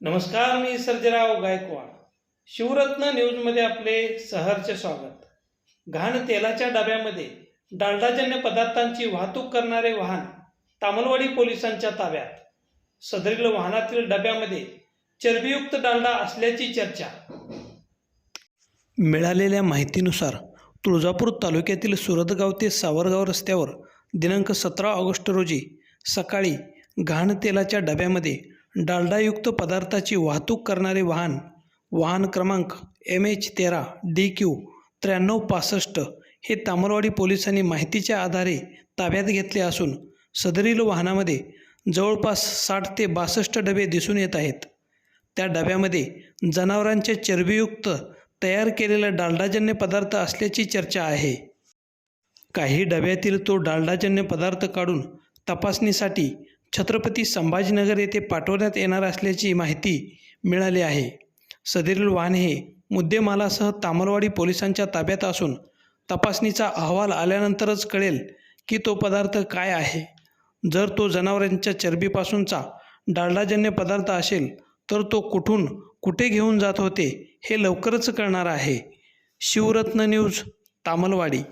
नमस्कार मी सर्जराव गायकवाड. शिवरत्न न्यूजमध्ये आपले सहर्ष स्वागत. घाण तेलाच्या डब्यामध्ये डालडाजन्य पदार्थांची वाहतूक करणारे वाहन तामलवाडी पोलिसांच्या ताब्यात. सदरील वाहनातील डब्यामध्ये चरबीयुक्त डालडा असल्याची चर्चा. मिळालेल्या माहितीनुसार तुळजापूर तालुक्यातील सुरतगाव ते सावरगाव रस्त्यावर दिनांक सतरा ऑगस्ट रोजी सकाळी घाण तेलाच्या डब्यामध्ये डालडायुक्त पदार्थाची वाहतूक करणारे वाहन वाहन क्रमांक एम एच तेरा डी क्यू त्र्याण्णव पासष्ट हे तामलवाडी पोलिसांनी माहितीच्या आधारे ताब्यात घेतले असून सदरील वाहनामध्ये जवळपास साठ ते बासष्ट डबे दिसून येत आहेत. त्या डब्यामध्ये जनावरांच्या चरबीयुक्त तयार केलेला डालडाजन्य पदार्थ असल्याची चर्चा आहे. काही डब्यातील तो डालडाजन्य पदार्थ काढून तपासणीसाठी छत्रपती संभाजीनगर येथे पाठवण्यात येणार असल्याची माहिती मिळाली आहे. सदरील वाहन हे मुद्देमालासह तामलवाडी पोलिसांच्या ताब्यात असून तपासणीचा अहवाल आल्यानंतरच कळेल की तो पदार्थ काय आहे. जर तो जनावरांच्या चरबीपासूनचा डालडाजन्य पदार्थ असेल तर तो कुठून कुठे घेऊन जात होते हे लवकरच कळणार आहे. शिवरत्न न्यूज तामलवाडी.